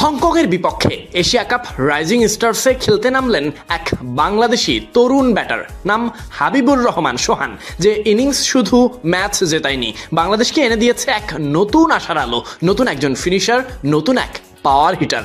হংকংয়ের বিপক্ষে Asia cup rising স্টারসে খেলতে নামলেন এক বাংলাদেশি তরুণ ব্যাটার, নাম হাবিবুর রহমান সোহান, যে ইনিংস শুধু ম্যাচ জেতায়নি, বাংলাদেশকে এনে দিয়েছে এক নতুন আশার আলো, নতুন একজন ফিনিশার নতুন এক পাওয়ার হিটার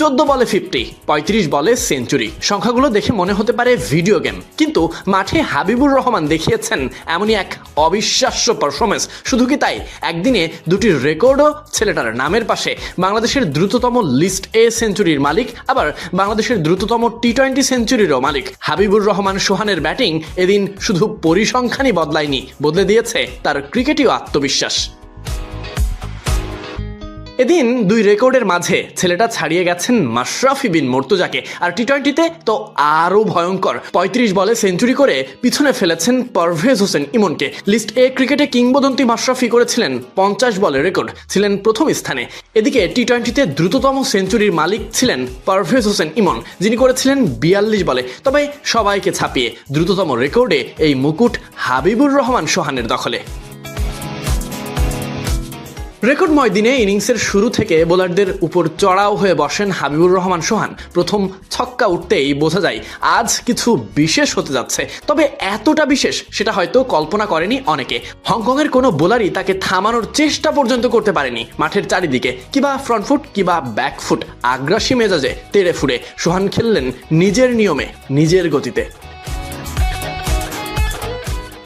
চোদ্দ বলে ফিফটি, পঁয়ত্রিশ বলে সেঞ্চুরি। সংখ্যাগুলো দেখে মনে হতে পারে ভিডিও গেম। কিন্তু মাঠে হাবিবুর রহমান দেখিয়েছেন এমনই এক অবিশ্বাস্য পারফরমেন্স শুধু কি তাই? একদিনে দুটি রেকর্ডও ছেলেটার নামের পাশে। বাংলাদেশের দ্রুততম লিস্ট এ সেঞ্চুরির মালিক, আবার বাংলাদেশের দ্রুততম টি টোয়েন্টি সেঞ্চুরিরও মালিক। হাবিবুর রহমান সোহানের ব্যাটিং এদিন শুধু পরিসংখ্যানই বদলায়নি, বদলে দিয়েছে তার ক্রিকেটীয় আত্মবিশ্বাস। এদিন দুই রেকর্ডের মাঝে ছেলেটা ছাড়িয়ে গেছেন মাশরাফি বিন মর্তুজাকে। আর টি টোয়েন্টিতে তো আরও ভয়ঙ্কর। পঁয়ত্রিশ বলে সেঞ্চুরি করে পিছনে ফেলেছেন পারভেজ হোসেন ইমনকে। লিস্ট এ ক্রিকেটে কিংবদন্তি মাশরাফি করেছিলেন পঞ্চাশ বলে রেকর্ড, ছিলেন প্রথম স্থানে। এদিকে টি টোয়েন্টিতে দ্রুততম সেঞ্চুরির মালিক ছিলেন পারভেজ হোসেন ইমন, যিনি করেছিলেন বিয়াল্লিশ বলে। তবে সবাইকে ছাপিয়ে দ্রুততম রেকর্ডে এই মুকুট হাবিবুর রহমান সোহানের দখলে। রেকর্ডময় দিনে ইনিংসের শুরু থেকে বোলারদের উপর চড়াও হয়ে বসেন হাবিবুর রহমান সোহান। প্রথম ছক্কা উঠতেই বোঝা যায়, আজ কিছু বিশেষ হতে যাচ্ছে। তবে এতটা বিশেষ সেটা হয়তো কল্পনা করেনি অনেকে। হংকংয়ের কোনো বোলারই তাকে থামানোর চেষ্টা পর্যন্ত করতে পারেনি মাঠের চারিদিকে। কিবা ফ্রন্ট ফুট কিবা ব্যাক ফুট আগ্রাসী মেজাজে তেড়ে ফুড়ে। সোহান খেললেন নিজের নিয়মে, নিজের গতিতে।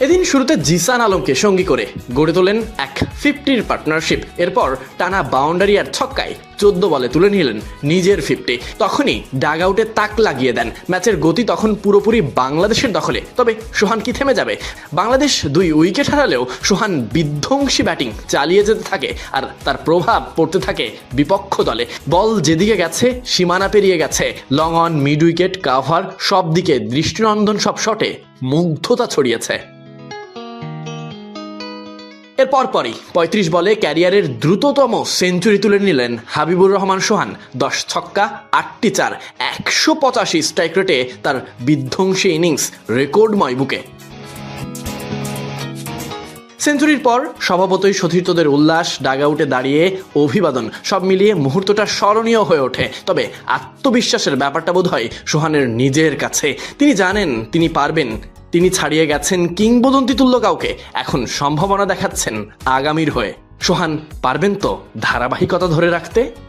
এদিন শুরুতে জিসান আলমকে সঙ্গী করে গড়ে তোলেন এক ফিফটির পার্টনারশিপ এরপর টানা বাউন্ডারি আর ছক্কায় চোদ্দ বলে তুলে নিলেন নিজের ফিফটি। তখনই ডাগ আউটে তাক লাগিয়ে দেন। ম্যাচের গতি তখন পুরোপুরি বাংলাদেশের দখলে। তবে সোহান কি থেমে যাবে? বাংলাদেশ দুই উইকেট হারালেও সোহান বিধ্বংসী ব্যাটিং চালিয়ে যেতে থাকে আর তার প্রভাব পড়তে থাকে বিপক্ষ দলে। বল যেদিকে গেছে, সীমানা পেরিয়ে গেছে। Long on mid wicket cover সব দিকে দৃষ্টিনন্দন সব শটে মুগ্ধতা ছড়িয়েছে। এর পরপরই পঁয়ত্রিশ বলে ক্যারিয়ারের দ্রুততম সেঞ্চুরি তুলে নিলেন হাবিবুর রহমান সোহান। দশ ছক্কা, আটটি চার, একশো পঁচাশি স্ট্রাইক রেটে তার বিধ্বংসী ইনিংস রেকর্ডময় বুকে। সেঞ্চুরির পর স্বভাবতই সতীর্থদের উল্লাস ডাগাউটে দাঁড়িয়ে অভিবাদন, সব মিলিয়ে মুহূর্তটা স্মরণীয় হয়ে ওঠে। তবে আত্মবিশ্বাসের ব্যাপারটা বোধ হয় সোহানের নিজের কাছে। তিনি জানেন তিনি পারবেন তিনি ছাড়িয়ে গেছেন কিংবদন্তি তুল্য কাউকে। এখন সম্ভাবনা দেখাচ্ছেন আগামীর হয়ে। সোহান, পারবেন তো ধারাবাহিকতা ধরে রাখতে?